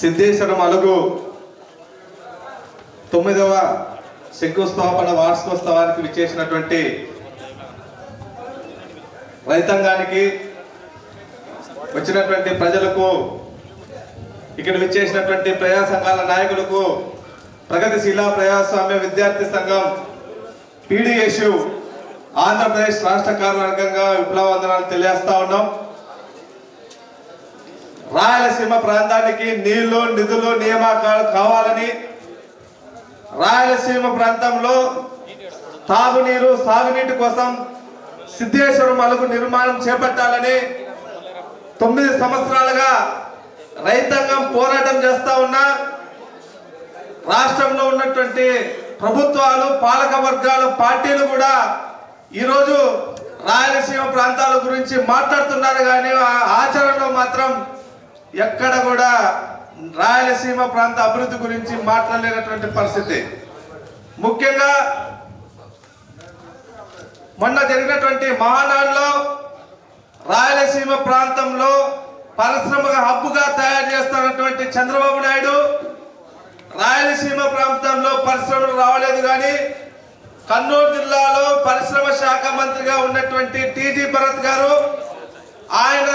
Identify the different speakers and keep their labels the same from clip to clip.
Speaker 1: సిద్ధేశ్వరం అలుగు తొమ్మిదవ శంకుస్థాపన వార్షికోత్సవానికి విచ్చేసినటువంటి రైతాంగానికి వచ్చినటువంటి ప్రజలకు ఇక్కడ విచ్చేసినటువంటి ప్రజా సంఘాల నాయకులకు ప్రగతిశీల ప్రజాస్వామ్య విద్యార్థి సంఘం పీడిఎస్యు ఆంధ్రప్రదేశ్ రాష్ట్ర కార్యవర్గంగా విప్లవందనాలు తెలియజేస్తా ఉన్నాం. రాయలసీమ ప్రాంతానికి నీళ్ళు నిధులు నియామకాలు కావాలని రాయలసీమ ప్రాంతంలో తాగునీరు సాగునీటి కోసం సిద్ధేశ్వరం అలుగు నిర్మాణం చేపట్టాలని తొమ్మిది సంవత్సరాలుగా రైతాంగం పోరాటం చేస్తా ఉన్నా రాష్ట్రంలో ఉన్నటువంటి ప్రభుత్వాలు పాలక వర్గాలు పార్టీలు కూడా ఈరోజు రాయలసీమ ప్రాంతాల గురించి మాట్లాడుతున్నారు కానీ ఆ ఆచరణలో మాత్రం ఎక్కడ కూడా రాయలసీమ ప్రాంత అభివృద్ధి గురించి మాట్లాడలేనటువంటి పరిస్థితి. ముఖ్యంగా మొన్న జరిగినటువంటి మహానాడులో రాయలసీమ ప్రాంతంలో పరిశ్రమ హబ్బుగా తయారు చేస్తున్నటువంటి చంద్రబాబు నాయుడు రాయలసీమ ప్రాంతంలో పరిశ్రమలు రావలేదు కానీ కన్నూరు జిల్లాలో పరిశ్రమ శాఖ మంత్రిగా ఉన్నటువంటి టీజీ భరత్ గారు ఆయన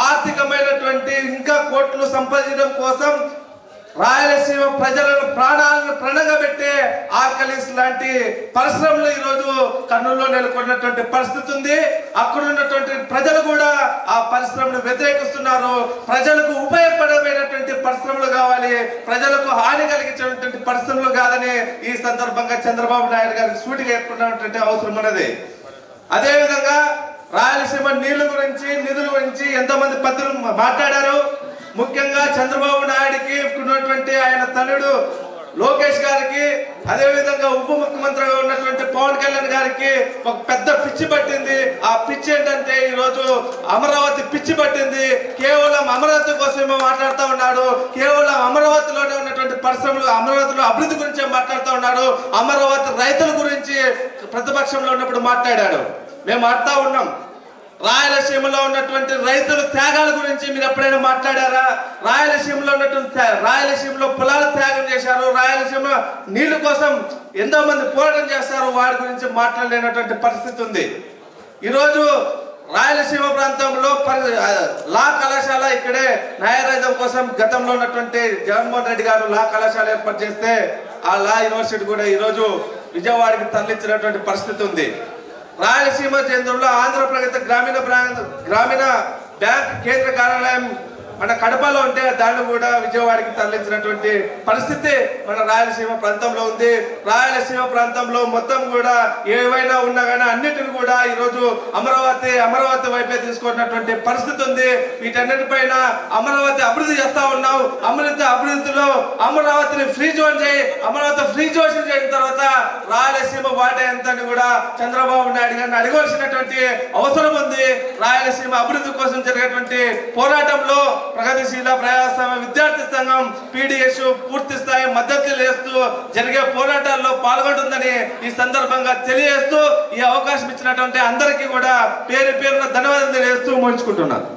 Speaker 1: ఆర్థికమైన ఇంకా కోట్లు సంపాదించడం కోసం రాయలసీమ ప్రజలను ప్రాణాలను ప్రణగబెట్టే ఆర్కలిస్ లాంటి పరిశ్రమలు ఈరోజు కర్నూలులో నెలకొన్నటువంటి పరిస్థితి ఉంది. అక్కడ ఉన్నటువంటి ప్రజలు కూడా ఆ పరిశ్రమను వ్యతిరేకిస్తున్నారు. ప్రజలకు ఉపయోగపడమైనటువంటి పరిశ్రమలు కావాలి. ప్రజలకు హాని కలిగించేటువంటి పరిశ్రమలు కాదని ఈ సందర్భంగా చంద్రబాబు నాయుడు గారికి సూటిగా ఏర్పడినటువంటి అవసరం ఉన్నది. అదేవిధంగా రాయలసీమ నీళ్ళ గురించి నిధుల గురించి ఎంతమంది పెద్దలు మాట్లాడారు. ముఖ్యంగా చంద్రబాబు నాయుడికి ఉన్నటువంటి ఆయన తనుడు లోకేష్ గారికి అదే విధంగా ఉప ముఖ్యమంత్రిగా ఉన్నటువంటి పవన్ కళ్యాణ్ గారికి ఒక పెద్ద పిచ్చి పట్టింది. ఆ పిచ్చి ఏంటంటే ఈ రోజు అమరావతి పిచ్చి పట్టింది. కేవలం అమరావతి కోసమే మాట్లాడుతూ ఉన్నాడు. కేవలం అమరావతిలోనే ఉన్నటువంటి పరిశ్రమలు అమరావతిలో అభివృద్ధి గురించే మాట్లాడుతూ ఉన్నాడు. అమరావతి రైతుల గురించి ప్రతిపక్షంలో ఉన్నప్పుడు మాట్లాడాడు. మేము ఆడుతూ ఉన్నాం. రాయలసీమలో ఉన్నటువంటి రైతుల త్యాగాల గురించి మీరు ఎప్పుడైనా మాట్లాడారా? రాయలసీమలో ఉన్నటువంటి త్యా- రాయలసీమలో పొలాలు త్యాగం చేశారు. రాయలసీమ నీళ్ళ కోసం ఎంతో మంది పోరాటం చేస్తారు. వాడి గురించి మాట్లాడలేనటువంటి పరిస్థితి ఉంది. ఈరోజు రాయలసీమ ప్రాంతంలో లా కళాశాల ఇక్కడే న్యాయరైతం కోసం గతంలో ఉన్నటువంటి జగన్మోహన్ రెడ్డి గారు లా కళాశాల ఏర్పాటు చేస్తే ఆ లా యూనివర్సిటీ కూడా ఈరోజు విజయవాడకి తరలించినటువంటి పరిస్థితి ఉంది. రాయలసీమ కేంద్రంలో ఆంధ్రప్రగతి గ్రామీణ ప్రాంత గ్రామీణ బ్యాంక్ కేంద్ర కార్యాలయం మన కడపలో ఉంటే దాన్ని కూడా విజయవాడకి తరలించినటువంటి పరిస్థితి మన రాయలసీమ ప్రాంతంలో ఉంది. రాయలసీమ ప్రాంతంలో మొత్తం కూడా ఏవైనా ఉన్నా కానీ అన్నిటిని కూడా ఈరోజు అమరావతి అమరావతి వైపే తీసుకున్నటువంటి పరిస్థితి ఉంది. వీటన్నిటిపైన అమరావతి అభివృద్ధి చేస్తా ఉన్నాం. అమృత అభివృద్ధిలో అమరావతిని ఫ్రీ జోన్ చేయి. అమరావతి ఫ్రీ జోన్ చేసిన తర్వాత రాయలసీమ బాట ఎంత అని కూడా చంద్రబాబు నాయుడు గారిని అడగవలసినటువంటి అవసరం ఉంది. రాయలసీమ అభివృద్ధి కోసం జరిగేటువంటి పోరాటంలో ప్రగతిశీల ప్రజాస్వామ్య విద్యార్థి సంఘం పీడిఎస్ పూర్తి స్థాయి మద్దతు చేస్తూ జరిగే పోరాటాల్లో పాల్గొంటుందని ఈ సందర్భంగా తెలియజేస్తూ ఈ అవకాశం ఇచ్చినటువంటి అందరికీ కూడా పేరు పేరున ధన్యవాదాలు తెలియజేస్తూ ముగించుకుంటున్నాను.